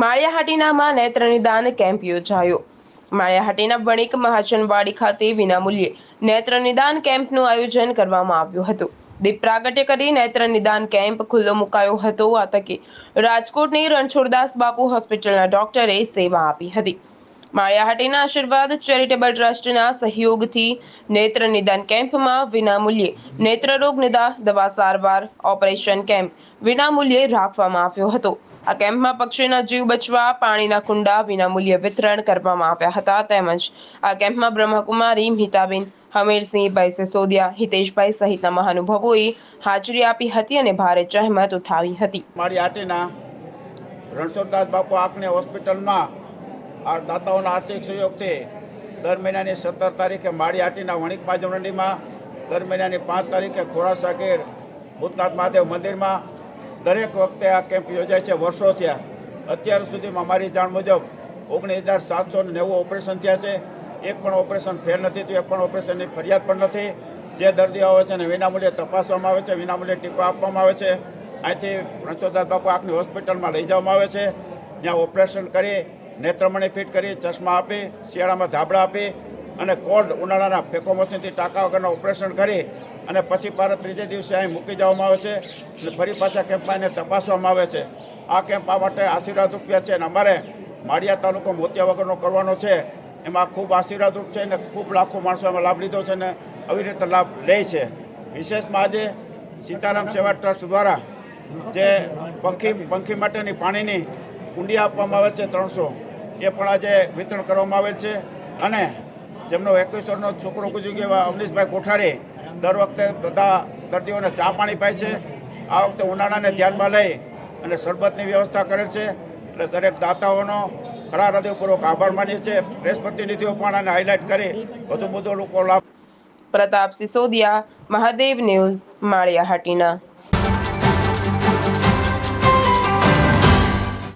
માળિયાહાટીનામાં નેત્ર નિદાન કેમ્પ યોજાયો. માળિયાહાટીના વણિક મહાજનવાડી ખાતે વિનામૂલ્યે નેત્ર નિદાન કેમ્પનું આયોજન કરવામાં આવ્યું હતું. દીપ પ્રાગટ્ય કરી નેત્ર નિદાન કેમ્પ ખુલ્લો મુકાયો હતો, આ તકે રાજકોટની રણછોડદાસ બાપુ હોસ્પિટલના ડોક્ટરે સેવા આપી હતી. માળિયાહાટીના આશીર્વાદ ચેરિટેબલ ટ્રસ્ટના સહયોગથી નેત્ર નિદાન કેમ્પમાં વિનામૂલ્યે નેત્રરોગ નિદાન દવા સારવાર ઓપરેશન કેમ્પ વિનામૂલ્યે રાખવામાં આવ્યો હતો. આ કેમ્પમાં પક્ષીના જીવ બચવા, પાણીના કુંડા, વિનામૂલ્યે વિતરણ કરવામાં આવ્યા હતા તેમજ આ કેમ્પમાં બ્રહ્મકુમારી, મિતાબેન હમીરસિંહભાઈ સિસોદિયા હિતેશભાઈ સહિતના મહાનુભાવોએ હાજરી આપી હતી અને ભારે જહેમત ઉઠાવી હતી. મારી આટીના રણછોડદાસ બાપુ આંખની હોસ્પિટલમાં આ દાતાઓના આર્થિક સહયોગથી દર મહિનાની સત્તર તારીખે માળી આટીના વણિક મંડીમાં દર મહિનાની પાંચ તારીખે ખોરાસા ગેર ભૂતનાથ મહાદેવ મંદિરમાં દરેક વખતે આ કેમ્પ યોજાય છે વર્ષો થયા અત્યાર સુધીમાં મારી જાણ મુજબ ઓગણીસ હજાર સાતસો નેવું ઓપરેશન થયા છે. એક પણ ઓપરેશન ફેલ નથી થયું, એક પણ ઓપરેશનની ફરિયાદ પણ નથી. જે દર્દીઓ આવે છે એને વિનામૂલ્યે તપાસવામાં આવે છે, વિનામૂલ્યે ટીપા આપવામાં આવે છે. અહીંથી રણછોડદાસ બાપુ આંખની હોસ્પિટલમાં લઈ જવામાં આવે છે. જ્યાં ઓપરેશન કરી, નેત્રમણી ફિટ કરી, ચશ્મા આપી, શિયાળામાં ધાબળા આપી અને કોલ્ડ ઉનાળાના ફેકો મશીનથી ટાંકા વગરના ઓપરેશન કરી અને પછી પાર ત્રીજે દિવસે અહીં મૂકી જવામાં આવે છે અને ફરી પાછા કેમ્પમાં એને તપાસવામાં આવે છે. આ કેમ્પ આ માટે આશીર્વાદ રૂપિયા છે અને અમારે માળિયા તાલુકો મોતિયા વગરનો કરવાનો છે. એમાં ખૂબ આશીર્વાદરૂપ છે અને ખૂબ લાખો માણસો એમાં લાભ લીધો છે અને આવી રીતે લાભ લે છે. વિશેષમાં આજે સીતારામ સેવા ટ્રસ્ટ દ્વારા જે પંખી પંખી માટેની પાણીની કુંડી આપવામાં આવે છે ત્રણસો. એ પણ આજે વિતરણ કરવામાં આવેલ છે. અને જેમનો એકવીસ વર્ષનો છોકરો ગુજરી ગયો અવનીશભાઈ કોઠારે દર વખતે બધા દર્દીઓને ચા પાણી પાય છે. આ વખતે ઉનાળાને ધ્યાનમાં લઈ અને શરબતની વ્યવસ્થા કરે છે. એટલે દરેક દાતાઓનો ખરા હૃદયપૂર્વક આભાર માનીએ છીએ. પ્રેસ પ્રતિનિધિઓ પણ આને હાઇલાઇટ કરી. વધુ બધો લોકો લાભ પ્રતાપ સિસોદિયા, મહાદેવ ન્યૂઝ, માળિયાહાટીના.